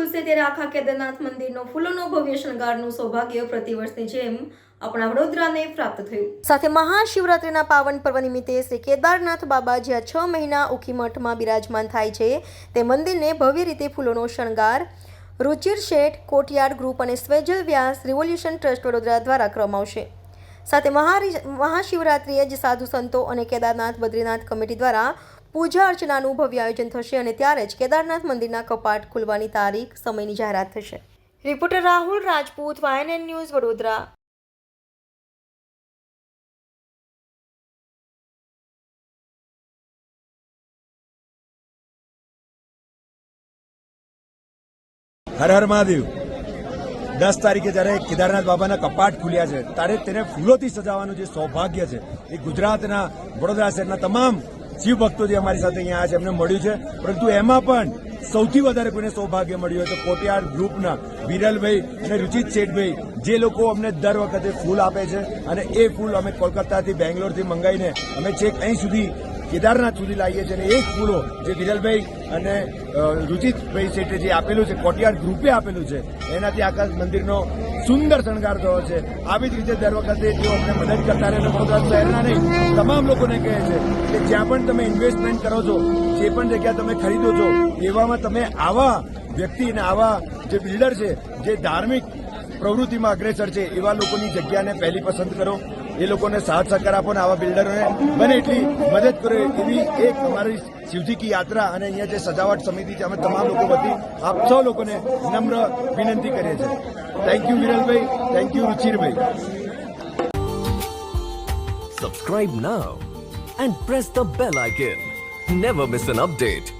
ખુલશે ત્યારે આખા કેદારનાથ મંદિરનો ફૂલોનો ભવ્ય શણગારનું સૌભાગ્ય પ્રતિવર્ષની જેમ આપણા વડોદરાને પ્રાપ્ત થયું. સાથે મહાશિવરાત્રિના પાવન પર્વ નિમિત્તે શ્રી કેદારનાથ બાબા જ્યાં છ મહિના ઉખી મઠમાં બિરાજમાન થાય છે, તે મંદિરને ભવ્ય રીતે ફૂલોનો શણગાર, રુચિર શેઠ, કોટિયાર ગ્રુપ અને સ્વેજલ વ્યાસ રિવોલ્યુશન ટ્રસ્ટ વડોદરા દ્વારા કરવામાં આવશે. સાથે મહાશિવરાત્રિએ જ સાધુ સંતો અને કેદારનાથ, બદ્રીનાથ કમિટી દ્વારા પૂજા અર્ચનાનું ભવ્ય આયોજન થશે અને ત્યારે જ કેદારનાથ મંદિરના કપાટ ખુલવાની તારીખ સમયની જાહેરાત થશે. Reporter Rahul Rajput, YNN news, Vadodara. Har Har Mahadev. દસ તારીખે જ્યારે કેદારનાથ બાબાના કપાટ ખુલ્યા છે, ત્યારે તેને ફૂલોથી સજાવવાનું જે સૌભાગ્ય છે, એ ગુજરાતના વડોદરા શહેરના તમામ શિવ ભક્તો જે અમારી સાથે અહીંયા છે, એમને મળ્યું છે. પરંતુ એમાં પણ સૌથી વધારે કોઈને સૌભાગ્ય મળ્યું તો કોટિયાર ગ્રુપના વિરલભાઈ અને રુચિત શેઠભાઈ, જે લોકો અમને દર વખતે ફૂલ આપે છે અને એ ફૂલ અમે કોલકાતાથી, બેંગ્લોરથી મંગાવીને અમે છેક અહીં સુધી કેદારનાથ સુધી લાવીએ છીએ અને એ જ ફૂલો જે વિરલભાઈ અને રુચિતભાઈ શેઠે જે આપેલું છે, કોટિયાર ગ્રુપે આપેલું છે, એનાથી આખા મંદિરનો સુંદર શણગાર થયો છે. આવી જ રીતે દર વખતે તેઓ અમને મદદ કરતા રહે વડોદરા શહેરના નહીં, તમામ લોકોને કહે છે કે જ્યાં પણ તમે ઇન્વેસ્ટમેન્ટ કરો છો, જે પણ જગ્યા તમે ખરીદો છો, એવામાં તમે આવા વ્યક્તિ અને આવા જે બિલ્ડર છે, જે ધાર્મિક પ્રવૃત્તિમાં અગ્રેસર છે, એવા લોકોની જગ્યાને પહેલી પસંદ કરો. એ લોકોને સાથ સહકાર આપો ને આવા બિલ્ડરોને બને એટલી મદદ કરો એવી એક અમારી શિવજી કી યાત્રા અને અહીંયા જે સજાવટ સમિતિ છે, અમે તમામ લોકો વતી આપ સૌ લોકોને નમ્ર વિનંતી કરીએ છીએ. થેન્ક યુ વિરલભાઈ. Thank you રુચિરભાઈ. Subscribe now and press the bell icon never miss an update.